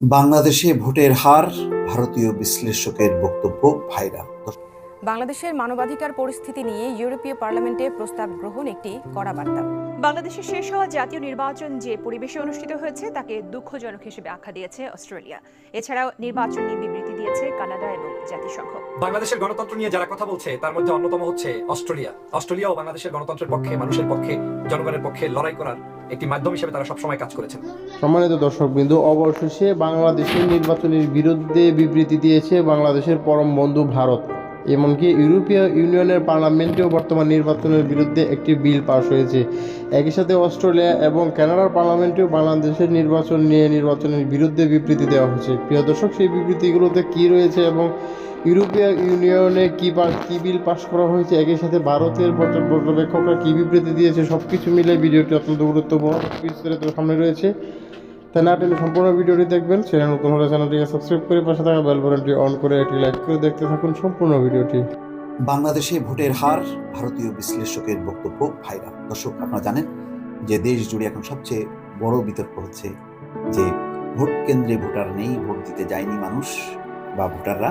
বাংলাদেশে ভোটের হার ভারতীয় বিশ্লেষকের বক্তব্য ভাইরাল। বাংলাদেশের মানবাধিকার পরিস্থিতি নিয়ে ইউরোপীয় পার্লামেন্টে প্রস্তাব গ্রহণ একটি কড়া বার্তা। বাংলাদেশে শেষ হওয়া জাতীয় নির্বাচন যে পরিবেশে অনুষ্ঠিত হয়েছে তাকে দুঃখজনক হিসেবে আখ্যা দিয়েছে অস্ট্রেলিয়া। এছাড়াও নির্বাচন নিয়ে বিবৃতি দিয়েছে কানাডা এবং জাতিসংঘ। বাংলাদেশের গণতন্ত্র নিয়ে যারা কথা বলছে তার মধ্যে অন্যতম হচ্ছে অস্ট্রেলিয়া। অস্ট্রেলিয়াও বাংলাদেশের গণতন্ত্রের পক্ষে মানুষের পক্ষে জনগণের পক্ষে লড়াই করার একটি মাধ্যম হিসেবে তারা সবসময় কাজ করেছেন। সম্মানিত দর্শকবৃন্দ, অবশেষে বাংলাদেশের নির্বাচনের বিরুদ্ধে বিবৃতি দিয়েছে বাংলাদেশের পরম বন্ধু ভারত। এমনকি ইউরোপীয় ইউনিয়নের পার্লামেন্টেও বর্তমান নির্বাচনের বিরুদ্ধে একটি বিল পাস হয়েছে। একই সাথে অস্ট্রেলিয়া এবং কানাডার পার্লামেন্টেও বাংলাদেশের নির্বাচন নিয়ে নির্বাচনের বিরুদ্ধে বিবৃতি দেওয়া হয়েছে। প্রিয় দর্শক, সেই বিবৃতিগুলোতে কী রয়েছে এবং ইউরোপীয় ইউনিয়নে কী কী বিল পাস করা হয়েছে? একই সাথে ভারতের পর্যবেক্ষকরা কী বিবৃতি দিয়েছে? সব কিছু মিলে ভিডিওটি অত্যন্ত গুরুত্বপূর্ণ। বিস্তারিত সামনে রয়েছে তাই না টেনে সম্পূর্ণ ভিডিওটি দেখবেন। চ্যানেল নতুন হলে চ্যানেলটিকে সাবস্ক্রাইব করে পাশে থাকা বেল বাটনটি অন করে একটি লাইক করে দেখতে থাকুন সম্পূর্ণ ভিডিওটি। বাংলাদেশে ভোটের হার ভারতীয় বিশ্লেষকের বক্তব্য ভাইরাল দর্শক, আপনারা জানেন যে দেশ জুড়ে এখন সবচেয়ে বড় বিতর্ক হচ্ছে যে ভোট কেন্দ্রে ভোটার নেই, ভোট দিতে যায়নি মানুষ বা ভোটাররা।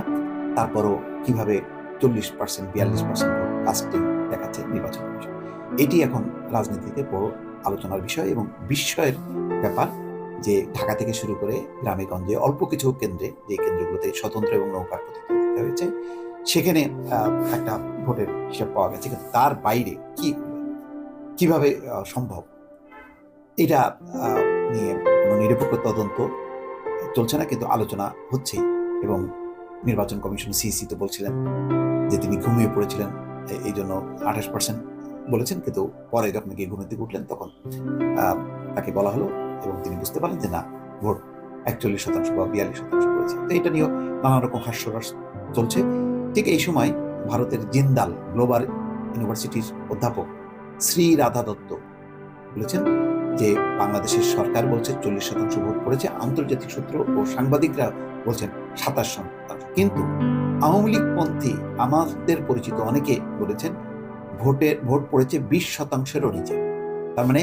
তারপরও কীভাবে চল্লিশ পার্সেন্ট বিয়াল্লিশ পার্সেন্ট ভোট কাস্টিং দেখাচ্ছে নির্বাচন এটি এখন রাজনীতিতে বড় আলোচনার বিষয় এবং বিস্ময়ের ব্যাপার। যে ঢাকা থেকে শুরু করে গ্রামে গঞ্জে অল্প কিছু কেন্দ্রে যে কেন্দ্রগুলোতে স্বতন্ত্র এবং নৌকার প্রতিদ্বন্দ্বিতা হয়েছে, সেখানে একটা ভোটের হিসাব পাওয়া গেছে। কিন্তু তার বাইরে কি কীভাবে সম্ভব? এটা নিয়ে কোনো নিরপেক্ষ তদন্ত চলছে না, কিন্তু আলোচনা হচ্ছেই। এবং নির্বাচন কমিশন সিসি তো বলছিলেন যে তিনি ঘুমিয়ে পড়েছিলেন এই জন্য আঠাশ পার্সেন্ট বলেছেন। কিন্তু পরে যখন গিয়ে ঘুমিয়ে উঠলেন, তখন তাকে বলা হলো এবং তিনি বুঝতে পারেন যে না ভোট একচল্লিশ শতাংশ বা বিয়াল্লিশ শতাংশ পড়েছে তো এটা নিয়েও নানা রকম হাস্যরস চলছে। ঠিক এই সময় ভারতের জিন্দাল গ্লোবাল ইউনিভার্সিটির অধ্যাপক শ্রী রাধা দত্ত বলেছেন যে বাংলাদেশের সরকার বলছে চল্লিশ শতাংশ ভোট পড়েছে, আন্তর্জাতিক সূত্র ও সাংবাদিকরা বলছেন সাতাশ শতাংশ। কিন্তু আওয়ামী লীগ পন্থী আমাদের পরিচিত অনেকে বলেছেন ভোটের ভোট পড়েছে বিশ শতাংশেরও নিচে। তার মানে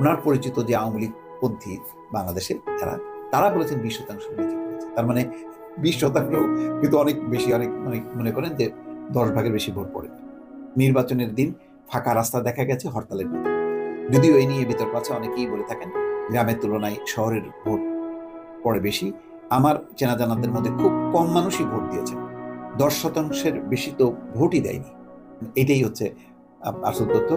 ওনার পরিচিত যে আওয়ামী লীগ পন্থী বাংলাদেশে যারা, তারা বলেছেন বিশ শতাংশ নিচে পড়েছে তার মানে বিশ শতাংশ কিন্তু অনেক বেশি, অনেক অনেক মনে করেন যে দশ ভাগের বেশি ভোট পড়ে। নির্বাচনের দিন ফাঁকা রাস্তা দেখা গেছে হরতালের মতো। যদিও এই নিয়ে বিতর্ক আছে, অনেকেই বলে থাকেন গ্রামের তুলনায় শহরের ভোট পড়ে বেশি। আমার চেনা জানাদের মধ্যে খুব কম মানুষই ভোট দিয়েছেন দশ শতাংশের বেশি তো ভোটই দেয়নি। এটাই হচ্ছে আসল তথ্য,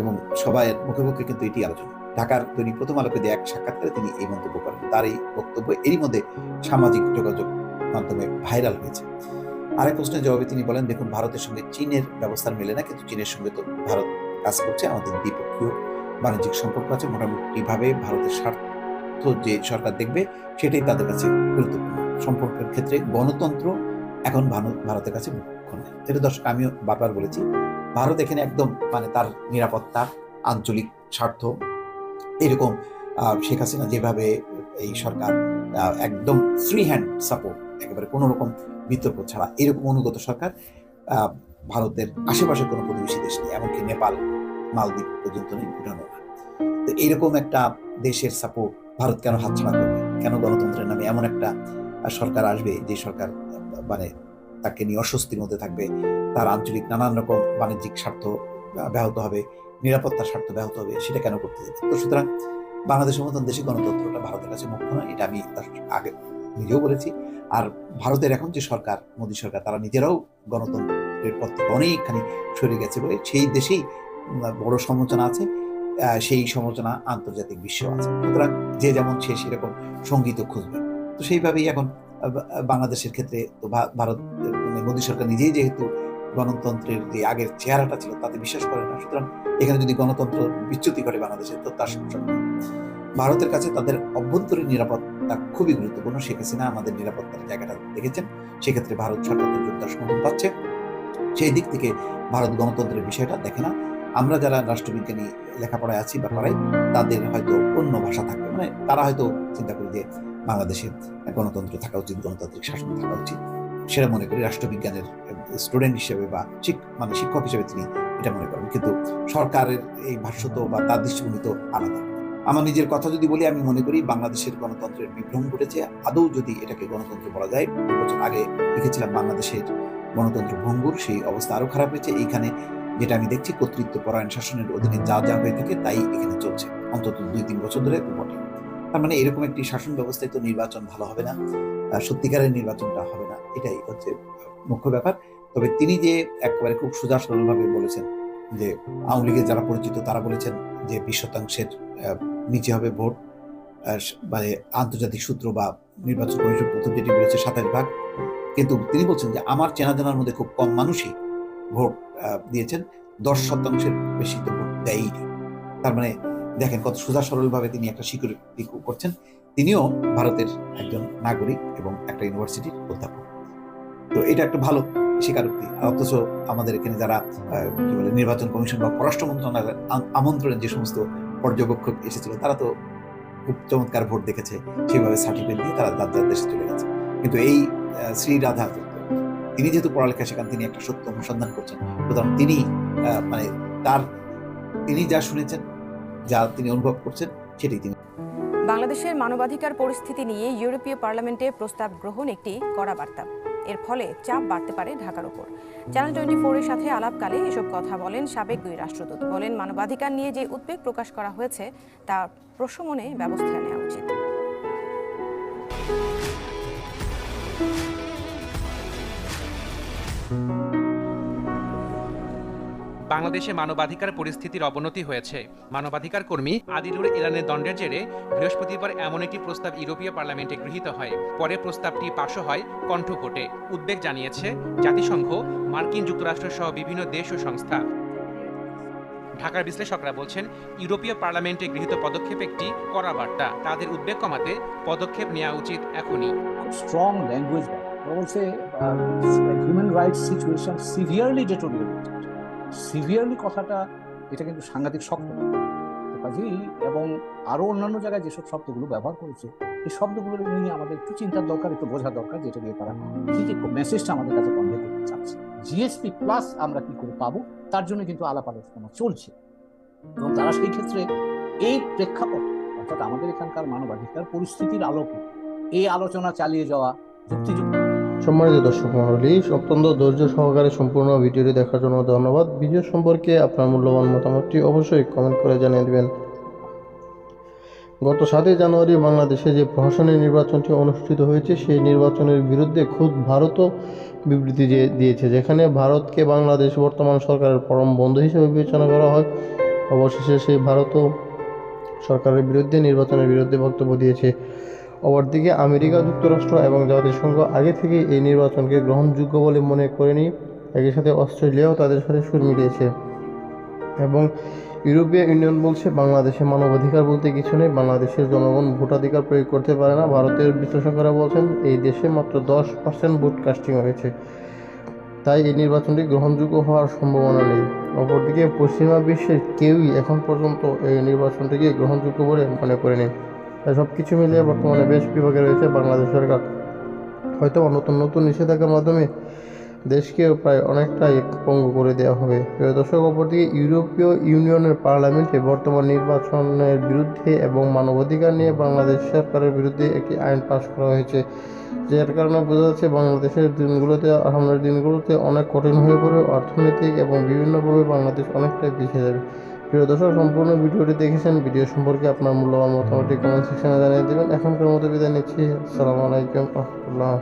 এবং সবাই মুখে মুখে কিন্তু এটি আলোচনা। ঢাকার দৈনিক প্রথম আলোকে দিয়ে এক সাক্ষাৎকারে তিনি এই মন্তব্য করেন। তার এই বক্তব্য এরই মধ্যে সামাজিক যোগাযোগ মাধ্যমে ভাইরাল হয়েছে। আরেক প্রশ্নের জবাবে তিনি বলেন, দেখুন, ভারতের সঙ্গে চীনের ব্যবস্থা মেলে না, কিন্তু চীনের সঙ্গে তো ভারত কাজ করছে, আমাদের দ্বিপক্ষীয় বাণিজ্যিক সম্পর্ক আছে। মোটামুটিভাবে ভারতের স্বার্থ যে সরকার দেখবে, সেটাই তাদের কাছে গুরুত্বপূর্ণ। সম্পর্কের ক্ষেত্রে গণতন্ত্র এখন ভারতের কাছে মুখ্য নয়। এটা দর্শক, আমিও বারবার বলেছি, ভারত এখানে একদম মানে তার নিরাপত্তা, আঞ্চলিক স্বার্থ এরকম শেখ হাসিনা যেভাবে এই সরকার একদম ফ্রি হ্যান্ড সাপোর্ট একেবারে কোনো রকম বিতর্ক ছাড়া এরকম অনুগত সরকার ভারতের আশেপাশে কোনো প্রতিবেশী দেশ নেই, এমনকি নেপাল, মালদ্বীপ পর্যন্ত নেই, ভুটানও না। তো এইরকম একটা দেশের সাপোর্ট ভারত কেন হাতছাড়া করবে? কেন গণতন্ত্রের নামে এমন একটা সরকার আসবে, যে সরকার মানে তাকে নিয়ে অস্বস্তির মধ্যে থাকবে, তার আঞ্চলিক নানান রকম বাণিজ্যিক স্বার্থ ব্যাহত হবে নিরাপত্তার স্বার্থ ব্যাহত হবে, সেটা কেন করতে যাবে তো সুতরাং বাংলাদেশের মতন দেশে গণতন্ত্রটা ভারতের কাছে মুখ্য নয়, এটা আমি তার আগে নিজেও বলেছি। আর ভারতের এখন যে সরকার, মোদী সরকার, তারা নিজেরাও গণতন্ত্রের পথ থেকে অনেকখানি সরে গেছে বলে সেই দেশেই বড় সমালোচনা আছে সেই সমালোচনা আন্তর্জাতিক বিশ্ব আছে। সুতরাং যে যেমন সে সেরকম সংগীত খুঁজবে। তো সেইভাবেই এখন বাংলাদেশের ক্ষেত্রে তো ভারত মানে মোদী সরকার নিজেই যেহেতু গণতন্ত্রের যে আগের চেহারাটা ছিল, তাতে বিশ্বাস করে না। সুতরাং এখানে যদি গণতন্ত্র বিচ্যুতি করে বাংলাদেশে, তো তার সমস্যা ভারতের কাছে তাদের অভ্যন্তরীণ নিরাপত্তা খুবই গুরুত্বপূর্ণ। শেখ হাসিনা আমাদের নিরাপত্তার জায়গাটা দেখেছেন। সেক্ষেত্রে ভারত সরকার জোরদার সমর্থন পাচ্ছে। সেই দিক থেকে ভারত গণতন্ত্রের বিষয়টা দেখে না। আমরা যারা রাষ্ট্রবিজ্ঞানী লেখাপড়ায় আছি বা পড়াই, তাদের হয়তো অন্য ভাষা থাকবে। মানে তারা হয়তো চিন্তা করি যে বাংলাদেশে গণতন্ত্র থাকা উচিত, গণতান্ত্রিক শাসন থাকা উচিত। সেটা মনে করি রাষ্ট্রবিজ্ঞানের স্টুডেন্ট হিসেবে বা মানে শিক্ষক হিসেবে তিনি এটা মনে করেন। কিন্তু সরকারের এই ভাষ্য তো বা তার দৃষ্টিভঙ্গি তো আলাদা। আমার নিজের কথা যদি বলি, আমি মনে করি বাংলাদেশের গণতন্ত্রের বিভ্রম ঘটেছে। আদৌ যদি এটাকে গণতন্ত্র বলা যায় দু বছর আগে লিখেছিলাম বাংলাদেশের গণতন্ত্র ভঙ্গুর, সেই অবস্থা আরও খারাপ হয়েছে। এইখানে যেটা আমি দেখছি কর্তৃত্ব পরায়ণ শাসনের অধীনে যা যা হয়ে থাকে, তাই এখানে চলছে। অন্তত দুই তিন বছর ধরে বটে। তার মানে এরকম একটি শাসন ব্যবস্থায় তো নির্বাচন ভালো হবে না। সত্যিকারের নির্বাচনটা হবে না। এটাই হচ্ছে মুখ্য ব্যাপার। তবে তিনি যে একেবারে খুব সোজা সরলভাবে বলেছেন যে আওয়ামী লীগের যারা পরিচিত, তারা বলেছেন যে বিশ শতাংশের নিচে হবে ভোট। মানে আন্তর্জাতিক সূত্র বা নির্বাচন কমিশন প্রথম যেটি বলেছে সাতাশ ভাগ। কিন্তু তিনি বলছেন যে আমার চেনা জানার মধ্যে খুব কম মানুষই ভোট দিয়েছেন। দশ শতাংশের বেশি তো ভোট দেয়ইনি। তার মানে দেখেন কত সোজা সরলভাবে তিনি একটা স্বীকৃতি করছেন। তিনিও ভারতের একজন নাগরিক এবং একটা ইউনিভার্সিটির অধ্যাপক। তো এটা একটা ভালো স্বীকারোক্তি। অথচ আমাদের এখানে যারা কি বলে, নির্বাচন কমিশন বা পররাষ্ট্র মন্ত্রণালয়ের আম- আমন্ত্রণে যে সমস্ত পর্যবেক্ষক এসেছিল, তারা তো খুব চমৎকার ভোট দেখেছে। সেইভাবে সার্টিফিকেট দিয়ে তারা যার দেশে চলে গেছে। কিন্তু এই শ্রী রাধা তিনি যেহেতু পড়ালেখা শেখান, তিনি একটা সত্য অনুসন্ধান করছেন। সুতরাং তিনি মানে তার, তিনি যা শুনেছেন যা তিনি অনুভব করছেন, সেটাই তিনি বাংলাদেশের মানবাধিকার পরিস্থিতি নিয়ে ইউরোপীয় পার্লামেন্টে প্রস্তাব গ্রহণ একটি কড়া বার্তা। এর ফলে চাপ বাড়তে পারে ঢাকার উপর চ্যানেল টোয়েন্টি ফোরের সাথে আলাপকালে এসব কথা বলেন সাবেক দুই রাষ্ট্রদূত। বলেন, মানবাধিকার নিয়ে যে উদ্বেগ প্রকাশ করা হয়েছে, তা প্রশমনে ব্যবস্থা নেওয়া উচিত। বাংলাদেশে মানবাধিকার পরিস্থিতির অবনতি হয়েছে। মানবাধিকার কর্মী আদিলুর ইরানের দণ্ডের জেরে বৃহস্পতিবার এমন একটি প্রস্তাব ইউরোপীয় পার্লামেন্টে গৃহীত হয়। পরে প্রস্তাবটি পাশও হয় কণ্ঠভোটে উদ্বেগ জানিয়েছে জাতিসংঘ মার্কিন যুক্তরাষ্ট্র সহ বিভিন্ন দেশ ও সংস্থা। ঢাকার বিশ্লেষকরা বলছেন ইউরোপীয় পার্লামেন্টে গৃহীত পদক্ষেপ একটি কড়া বার্তা। তাদের উদ্বেগ কমাতে পদক্ষেপ নেওয়া উচিত এখনই। Strong language would say uh, human rights situation. Severely কথাটা এটা কিন্তু সাংঘাতিক শব্দ। কাজেই এবং আরও অন্যান্য জায়গায় যেসব শব্দগুলো ব্যবহার করেছে, এই শব্দগুলো নিয়ে আমাদের একটু চিন্তার দরকার, একটু বোঝা দরকার, যেটা দিয়ে তারা কি কি মেসেজটা আমাদের কাছে কনভে করতে চাচ্ছে। জিএসপি প্লাস আমরা কি করে পাবো, তার জন্য কিন্তু আলাপ আলোচনা চলছে। এবং তারা সেই ক্ষেত্রে এই প্রেক্ষাপট, অর্থাৎ আমাদের এখানকার মানবাধিকার পরিস্থিতির আলোকে এই আলোচনা চালিয়ে যাওয়া, যুক্তিযুক্ত সম্মানিত দর্শক মণ্ডলী, অত্যন্ত ধৈর্য সহকারে সম্পূর্ণ ভিডিওটি দেখার জন্য ধন্যবাদ। ভিডিও সম্পর্কে আপনার মূল্যবান মতামতটি অবশ্যই কমেন্ট করে জানিয়ে দেবেন। গত সাতই জানুয়ারি বাংলাদেশে যে প্রশাসনের নির্বাচনটি অনুষ্ঠিত হয়েছে, সেই নির্বাচনের বিরুদ্ধে খুদ ভারতও বিবৃতি দিয়ে- দিয়েছে, যেখানে ভারতকে বাংলাদেশ বর্তমান সরকারের পরম বন্ধু হিসেবে বিবেচনা করা হয়। অবশেষে সেই ভারতও সরকারের বিরুদ্ধে, নির্বাচনের বিরুদ্ধে বক্তব্য দিয়েছে। অপরদিকে আমেরিকা যুক্তরাষ্ট্র এবং জাতিসংঘ আগে থেকে এই নির্বাচনকে গ্রহণযোগ্য বলে মনে করেনি। একই সাথে অস্ট্রেলিয়াও তাদের সাথে সুর মিলিয়েছে। এবং ইউরোপীয় ইউনিয়ন বলছে বাংলাদেশে মানবাধিকার বলতে কিছু নেই। বাংলাদেশের জনগণ ভোটাধিকার প্রয়োগ করতে পারে না। ভারতের বিশ্লেষকেরা বলছেন, এই দেশে মাত্র দশ পার্সেন্ট ভোট কাস্টিং হয়েছে। তাই এই নির্বাচনটি গ্রহণযোগ্য হওয়ার সম্ভাবনা নেই। অপরদিকে পশ্চিমা বিশ্বের কেউই এখন পর্যন্ত এই নির্বাচনটিকে গ্রহণযোগ্য বলে মনে করেনি। সব কিছু মিলিয়ে বর্তমানে বেশ বিভাগে রয়েছে বাংলাদেশ সরকার। হয়তো নতুন নতুন নিষেধাজ্ঞার মাধ্যমে দেশকে প্রায় অনেকটাই পঙ্গু করে দেওয়া হবে। প্রিয় দর্শক, অপরদিকে ইউরোপীয় ইউনিয়নের পার্লামেন্টে বর্তমান নির্বাচনের বিরুদ্ধে এবং মানবাধিকার নিয়ে বাংলাদেশ সরকারের বিরুদ্ধে একটি আইন পাশ করা হয়েছে। যার কারণে বোঝা যাচ্ছে বাংলাদেশের দিনগুলোতে সামনের দিনগুলোতে অনেক কঠিন হয়ে পড়বে অর্থনৈতিক এবং বিভিন্নভাবে বাংলাদেশ অনেকটাই পিছিয়ে যাবে। প্রিয় দর্শক, সম্পূর্ণ ভিডিওটি দেখেছেন। ভিডিও সম্পর্কে আপনার মূল্যবান মতামতটি কমেন্ট সেকশনে জানিয়ে দেবেন। এখনকার মতো বিদায় নিচ্ছি। আসসালামু আলাইকুম, রহমতুল্লাহ।